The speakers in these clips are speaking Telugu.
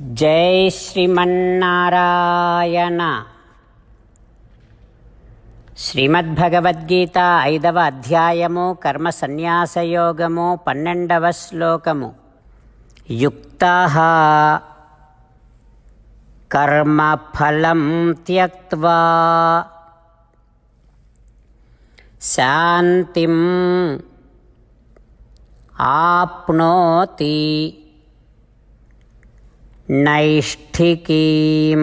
జై శ్రీమన్నారాయణ. శ్రీమద్భగవద్గీత ఐదవ అధ్యాయము కర్మ సన్యాసయోగము పన్నెండవ శ్లోకము. యుక్త కర్మఫలం త్యక్వా శాంతిం ఆప్నోతి. నైష్ఠికీం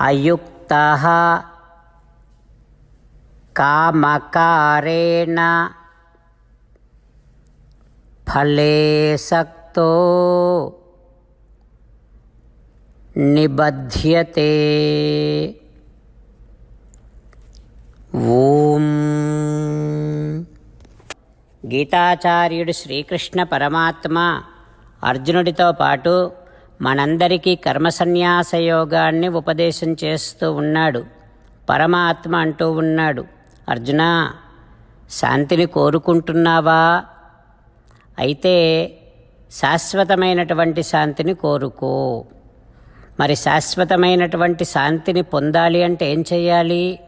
అయుక్త కామకారేణ ఫలే సక్తో నిబధ్యతే ఓం గీతాచార్యుడు శ్రీకృష్ణ పరమాత్మ అర్జునుడితో పాటు మనందరికీ కర్మ సన్యాస యోగాన్ని ఉపదేశం చేస్తూ ఉన్నాడు. పరమాత్మ అంటూ ఉన్నాడు. అర్జున శాంతిని కోరుకుంటున్నావా? అయితే శాశ్వతమైనటువంటి శాంతిని కోరుకో. మరి శాశ్వతమైనటువంటి శాంతిని పొందాలి అంటే ఏం చేయాలి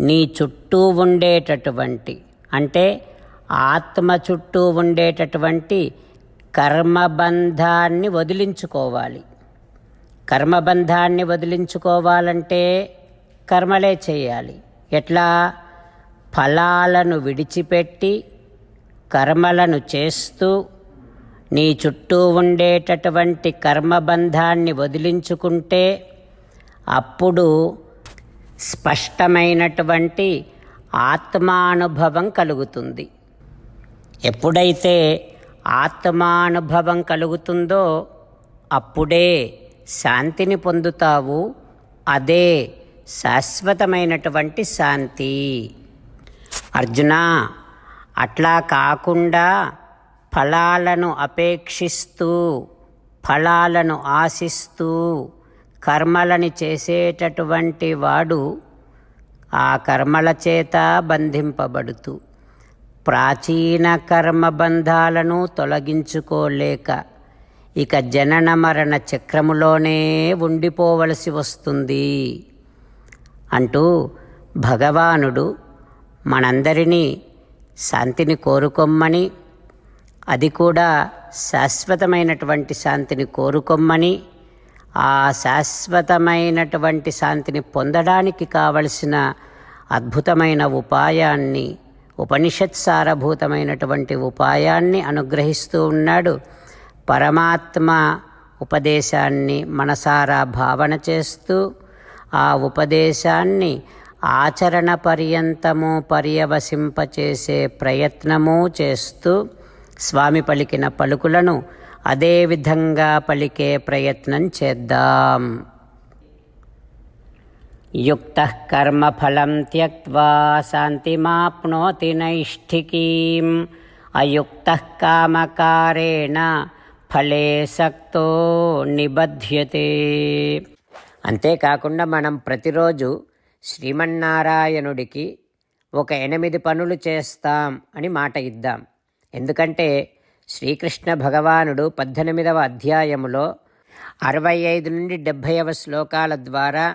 నీ చుట్టూ ఉండేటటువంటి అంటే ఆత్మ చుట్టూ ఉండేటటువంటి కర్మబంధాన్ని వదిలించుకోవాలి. కర్మబంధాన్ని వదిలించుకోవాలంటే కర్మలే చేయాలి. ఎట్లా? ఫలాలను విడిచిపెట్టి కర్మలను చేస్తూ నీ చుట్టూ ఉండేటటువంటి కర్మబంధాన్ని వదిలించుకుంటే అప్పుడు స్పష్టమైనటువంటి ఆత్మానుభవం కలుగుతుంది. ఎప్పుడైతే ఆత్మానుభవం కలుగుతుందో అప్పుడే శాంతిని పొందుతావు అదే శాశ్వతమైనటువంటి శాంతి. అర్జున అట్లా కాకుండా ఫలాలను అపేక్షిస్తూ ఫలాలను ఆశిస్తూ కర్మలని చేసేటటువంటి వాడు ఆ కర్మల చేత బంధింపబడుతూ. ప్రాచీన కర్మబంధాలను తొలగించుకోలేక ఇక జనన మరణ చక్రములోనే ఉండిపోవలసి వస్తుంది. అంటూ భగవానుడు మనందరినీ శాంతిని కోరుకొమ్మని అది కూడా శాశ్వతమైనటువంటి శాంతిని కోరుకొమ్మని ఆ శాశ్వతమైనటువంటి శాంతిని పొందడానికి కావలసిన అద్భుతమైన ఉపాయాన్ని ఉపనిషత్ సారభూతమైనటువంటి ఉపాయాన్ని అనుగ్రహిస్తూ ఉన్నాడు. పరమాత్మ ఉపదేశాన్ని మనసారా భావన చేస్తూ ఆ ఉపదేశాన్ని ఆచరణ పర్యంతము పర్యవసింపచేసే ప్రయత్నము చేస్తూ స్వామి పలికిన పలుకులను అదే విధంగా పలికే ప్రయత్నం చేద్దాం. యుక్త కర్మఫలం త్యక్వా శాంతిమాప్నోతి నైష్ఠికీం అయుక్త కామకారేణ ఫలే సక్తో నిబధ్యతే అంతేకాకుండా మనం ప్రతిరోజు శ్రీమన్నారాయణుడికి ఒక ఎనిమిది పనులు చేస్తాం అని మాట ఇద్దాం. ఎందుకంటే శ్రీకృష్ణ భగవానుడు పద్దెనిమిదవ అధ్యాయములో అరవై ఐదు నుండి డెబ్భైవ శ్లోకాల ద్వారా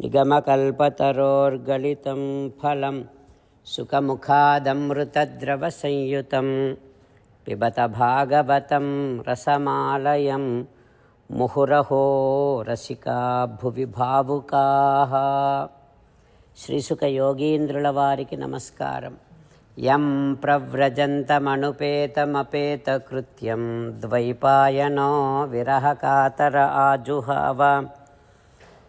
నిగమకల్పతరోర్గళితం ఫలం సుఖముఖాదమృతద్రవసంయుతం పిబత భాగవతం రసమాలయం ముహురహో రసికా భువి భావుకాః శ్రీసుఖ యోగీంద్రుల వారికి నమస్కారం యం ప్రవ్రజంతమనుపేతమపేతకృత్యం ద్వైపాయనో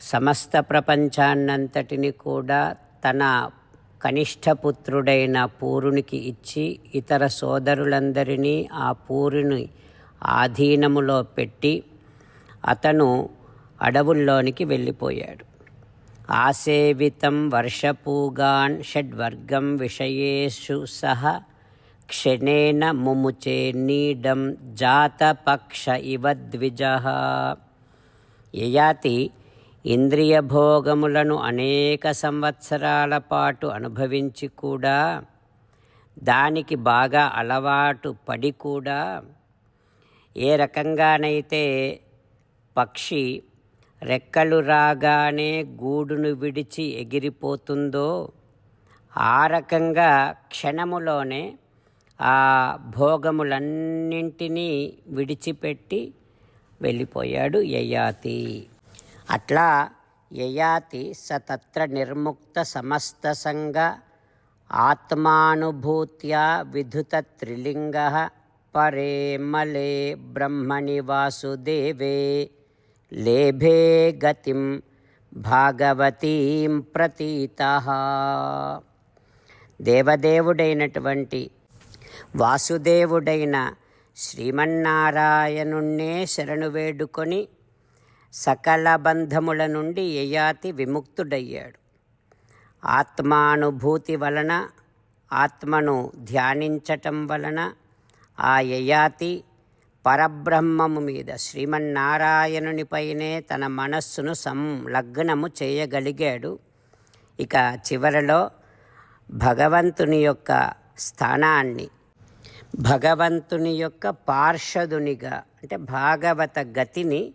సమస్త ప్రపంచాన్నంతటిని కూడా తన కనిష్ఠపుత్రుడైన పూరునికి ఇచ్చి ఇతర సోదరులందరినీ ఆ పూరుని ఆధీనములో పెట్టి అతను అడవుల్లోనికి వెళ్ళిపోయాడు. ఆసేవితం వర్షపూగాన్ షడ్వర్గం విషయేషు సహ క్షణేన ముముచే నీడం జాతపక్ష ఇవ ద్విజ. యయాతి ఇంద్రియ భోగములను అనేక సంవత్సరాల పాటు అనుభవించి కూడా దానికి బాగా అలవాటు పడి కూడా ఏ రకంగానైతే పక్షి రెక్కలు రాగానే గూడును విడిచి ఎగిరిపోతుందో ఆ రకంగా క్షణములోనే ఆ భోగములన్నింటినీ విడిచిపెట్టి వెళ్ళిపోయాడు యయాతి. అట్లా యయాతి స తత్ర నిర్ముక్త సమస్త సంగ ఆత్మానుభూత్యా విధుత త్రిలింగ పరే మలే బ్రహ్మణి వాసుదేవే. లేభే గతిం భాగవతీం ప్రతీత. దేవదేవుడైనటువంటి వాసుదేవుడైన శ్రీమన్నారాయణుణ్ణే శరణు వేడుకొని సకల బంధముల నుండి యయాతి విముక్తుడయ్యాడు. ఆత్మానుభూతి వలన ఆత్మను ధ్యానించటం వలన ఆ యయాతి పరబ్రహ్మము మీద శ్రీమన్నారాయణునిపైనే తన మనస్సును సంలగ్నము చేయగలిగాడు. ఇక చివరలో భగవంతుని యొక్క స్థానాన్ని భగవంతుని యొక్క పార్షదునిగా అంటే భాగవత గతిని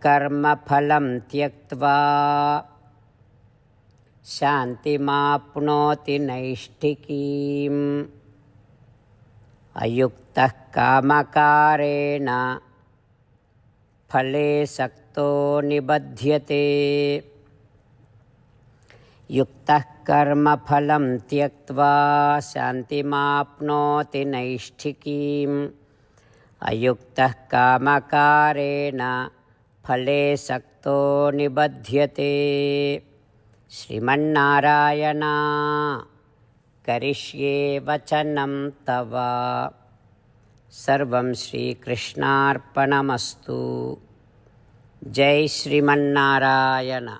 యుక్త కర్మఫలం త్యక్వా శాంతిమాప్నోతి నైష్ఠికీం అయుక్త కామకారేణ ఫలే సక్తో నిబధ్యతే యుక్త కర్మఫలం త్యక్వా శాంతిమాప్నోతి నైష్ఠికీం అయుక్త కామకారేణ ఫలే సక్తో నిబధ్యతే. శ్రీమన్నారాయణ కరిష్యే వచనం తవ. సర్వం శ్రీకృష్ణార్పణమస్తు. జై శ్రీమన్నారాయణ.